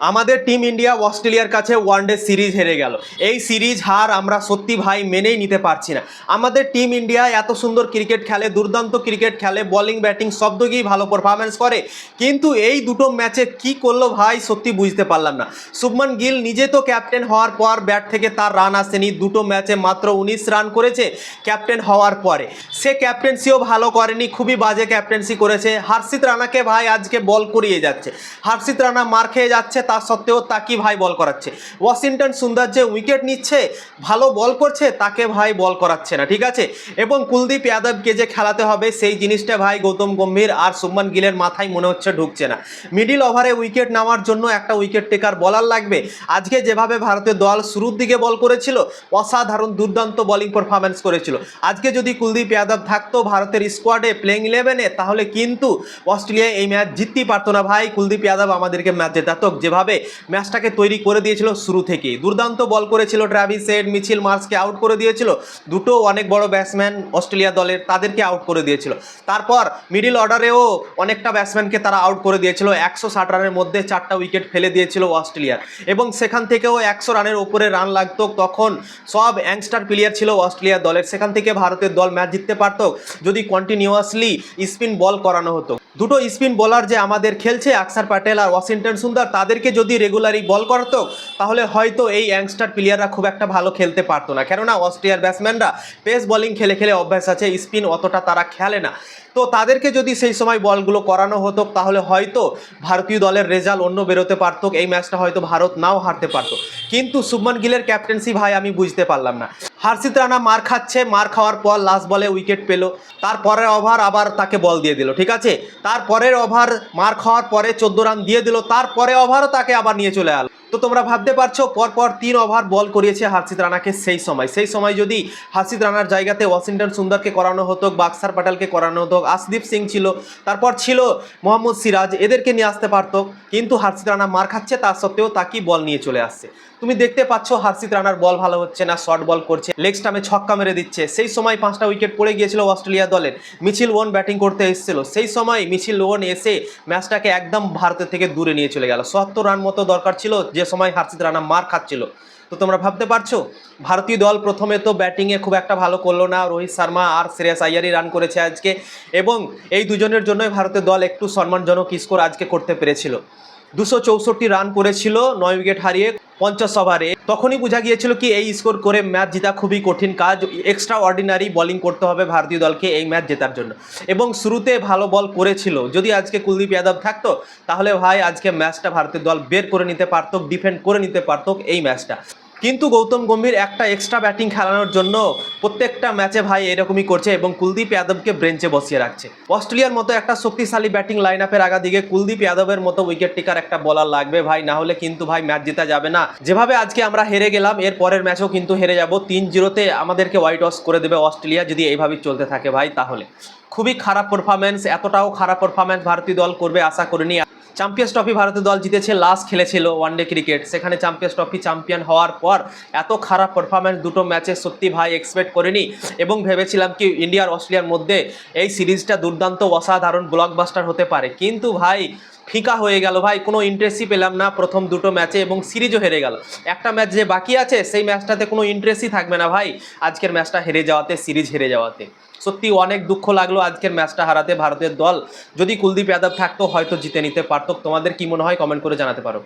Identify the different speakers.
Speaker 1: আমাদের team India অস্ট্রেলিয়ার কাছে ওয়ানডে সিরিজ হেরে গেল। এই সিরিজ হার আমরা সত্যি ভাই মেনেই নিতে পারছি না। আমাদের টিম ইন্ডিয়া এত সুন্দর ক্রিকেট খেলে, দুর্দান্ত ক্রিকেট খেলে বোলিং ব্যাটিং সব দিকেই ভালো পারফরমেন্স করে। কিন্তু এই দুটো ম্যাচে কি করল ভাই সত্যি বুঝতে পারলাম না। শুভমান গিল নিজে তো ক্যাপ্টেন হওয়ার পর ব্যাট থেকে তার রান আসেনি। দুটো ম্যাচে মাত্র উনিশ রান করেছে ক্যাপ্টেন হওয়ার পরে। সে ক্যাপ্টেন্সিও ভালো করেনি, খুবই বাজে ক্যাপ্টেন্সি করেছে। হার্ষিত রানাকে ভাই আজকে বল করিয়ে যাচ্ছে। হার্ষিত রানা মার খেয়ে যাচ্ছে তার সত্ত্বেও তাকে ভাই বল করাচ্ছে। ওয়াশিংটন সুন্দর যে উইকেট নিচ্ছে, ভালো বল করছে, তাকে ভাই বল করাচ্ছে না, ঠিক আছে? এবং কুলদীপ যাদবকে যে খেলাতে হবে, সেই জিনিসটা ভাই গৌতম গম্ভীর আর শুভমান গিলের মাথায় মনে হচ্ছে ঢুকছে না। মিডিল ওভারে উইকেট নেওয়ার জন্য একটা উইকেট টেকার বলার লাগবে। আজকে যেভাবে ভারতের দল শুরুর দিকে বল করেছিল, অসাধারণ দুর্দান্ত বলিং পারফরমেন্স করেছিল। আজকে যদি কুলদীপ যাদব থাকতো ভারতের স্কোয়াডে প্লেইং ইলেভেনে তাহলে কিন্তু অস্ট্রেলিয়া এই ম্যাচ জিততেই পারতো না ভাই। কুলদীপ যাদব আমাদেরকে ম্যাচ জেতাতো যেভাবে ম্যাচটাকে তৈরি করে দিয়েছিল শুরু থেকেই। দুর্দান্ত বল করেছিল ট্রাভিস সেড মিছিল মার্সকে আউট করে দিয়েছিল। দুটো অনেক বড় ব্যাটসম্যান অস্ট্রেলিয়া দলের তাদেরকে আউট করে দিয়েছিল। তারপর মিডিল অর্ডারেও অনেকটা ব্যাটসম্যানকে তারা আউট করে দিয়েছিল। একশো ষাট রানের মধ্যে চারটা উইকেট ফেলে দিয়েছিল অস্ট্রেলিয়ার এবং সেখান থেকেও একশো রানের ওপরে রান লাগতো। তখন সব অ্যাংস্টার প্লেয়ার ছিল অস্ট্রেলিয়া দলের। সেখান থেকে ভারতের দল ম্যাচ জিততে পারতো, যদি কন্টিনিউয়াসলি স্পিন বল করানো হতো। দুটো স্পিন বলার যে আমাদের খেলছে, আকসার প্যাটেল আর ওয়াশিংটন সুন্দর, তাদেরকে যদি রেগুলারই বল করতো, তাহলে হয়তো এই ইয়াংস্টার প্লেয়াররা খুব একটা ভালো খেলতে পারতো না। কেননা, অস্ট্রিয়ার ব্যাটসম্যানরা পেস বলিং খেলে খেলে অভ্যাস আছে স্পিন অতটা তারা খেলে না। তো তাদেরকে যদি সেই সময় বলগুলো করানো হতো, তাহলে হয়তো ভারতীয় দলের রেজাল্ট অন্য বেরোতে পারতো, এই ম্যাচটা হয়তো ভারত নাও হারতে পারতো। কিন্তু শুভমান গিলের ক্যাপ্টেন্সি ভাই আমি বুঝতে পারলাম না। হার্ষিত রানা মার খাচ্ছে, মার খাওয়ার পর লাস্ট বলে উইকেট পেল। তারপরের ওভার আবার তাকে বল দিয়ে দিল, ঠিক আছে? তারপরের ওভার মার খাওয়ার পরে চোদ্দ রান দিয়ে দিল তারপরে ওভারও তাকে আবার নিয়ে চলে আলো। তো তোমরা ভাবতে পারছ, পরপর তিন ওভার বল করিয়েছে হার্ষিত রানাকে সেই সময়। সেই সময় যদি হার্ষিত রানার জায়গাতে ওয়াশিংটন সুন্দরকে করানো হতো, বাক্সার পাটালকে করানো হতো, আসদীপ সিং ছিল, তারপর ছিল মোহাম্মদ সিরাজ, এদেরকে নিয়ে আসতে পারতো, কিন্তু হার্ষিত রানা মার খাচ্ছে তার সত্ত্বেও তাকেই বল নিয়ে চলে আসছে। তুমি দেখতে পাচ্ছ হার্ষিত রানার বল ভালো হচ্ছে না, শর্ট বল করছে, লেগ স্টামে ছক্কা মেরে দিচ্ছে। সেই সময় পাঁচটা উইকেট পড়ে গিয়েছিল অস্ট্রেলিয়া দলের। মিছিল ওয়ান ব্যাটিং করতে এসেছিল। সেই সময় মিছিল ওয়ান এসে ম্যাচটাকে একদম ভারতের থেকে দূরে নিয়ে চলে গেল। সত্তর রান মতো দরকার ছিল যে সময় হার্ষিত রানা মার খাচ্ছিল। তো তোমরা ভাবতে পারছ? ভারতীয় দল প্রথমে তো ব্যাটিংয়ে খুব একটা ভালো করল না। রোহিত শর্মা আর শ্রেয়াস আইয়ারই রান করেছে আজকে এবং এই দুজনের জন্যই ভারতের দল একটু সম্মানজনক স্কোর আজকে করতে পেরেছিল। দুশো চৌষট্টি রান করেছিল, নয় উইকেট হারিয়ে পঞ্চাশ ওভারে তখনই বোঝা গিয়েছিল কি এই স্কোর করে ম্যাচ জেতা খুবই কঠিন কাজ। এক্সট্রা অর্ডিনারি বলিং করতে হবে ভারতীয় দলকে এই ম্যাচ জেতার জন্য। এবং শুরুতে ভালো বল করেছিল। যদি আজকে কুলদীপ যাদব থাকতো, তাহলে ভাই আজকে ম্যাচটা ভারতীয় দল বের করে নিতে পারত ডিফেন্ড করে নিতে পারত এই ম্যাচটা কিন্তু গৌতম গম্ভীর একটা এক্সট্রা ব্যাটিং খেলানোর জন্য প্রত্যেকটা ম্যাচে ভাই এরকমই করছে এবং কুলদীপ যাদবকে ব্রেঞ্চে বসিয়ে রাখছে। অস্ট্রেলিয়ার মতো একটা শক্তিশালী ব্যাটিং লাইন আপের আগা দিকে কুলদীপ যাদবের মতো উইকেট টিকার একটা বলার লাগবে ভাই, না হলে কিন্তু ভাই ম্যাচ জেতা যাবে না। যেভাবে আজকে আমরা হেরে গেলাম, এর পরের ম্যাচও কিন্তু হেরে যাব। তিন জিরোতে আমাদেরকে হোয়াইট ওয়াশ করে দেবে অস্ট্রেলিয়া যদি এইভাবেই চলতে থাকে ভাই তাহলে। খুবই খারাপ পারফরমেন্স এতটাও খারাপ পারফরমেন্স ভারতীয় দল করবে, আশা করিনি। চ্যাম্পিয়ন্স ট্রফি ভারতের দল জিতেছে লাস্ট খেলেছিল ওয়ানডে ক্রিকেট সেখানে চ্যাম্পিয়ন্স ট্রফি চ্যাম্পিয়ন হওয়ার পর এত খারাপ পারফরমেন্স দুটো ম্যাচে সত্যি ভাই এক্সপেক্ট করিনি। এবং ভেবেছিলাম কি ইন্ডিয়া আর অস্ট্রেলিয়ার মধ্যে এই সিরিজটা দুর্দান্ত, অসাধারণ ব্লকবাস্টার হতে পারে। কিন্তু ভাই ফিকা হয়ে গেল ভাই, কোনো ইন্টারেস্টই পেলাম না প্রথম দুটো ম্যাচে এবং সিরিজও হেরে গেল। একটা ম্যাচ যে বাকি আছে, সেই ম্যাচটাতে কোনো ইন্টারেস্টই থাকবে না ভাই, আজকের ম্যাচটা হেরে যাওয়াতে সিরিজ হেরে যাওয়াতে। সত্যি অনেক দুঃখ লাগল আজকের ম্যাচটা হারাতে ভারতের দল। যদি কুলদীপ যাদব থাকতো, হয়তো জিতে নিতে পারতো। তোমাদের কি মনে হয়? কমেন্ট করে জানাতে পারো।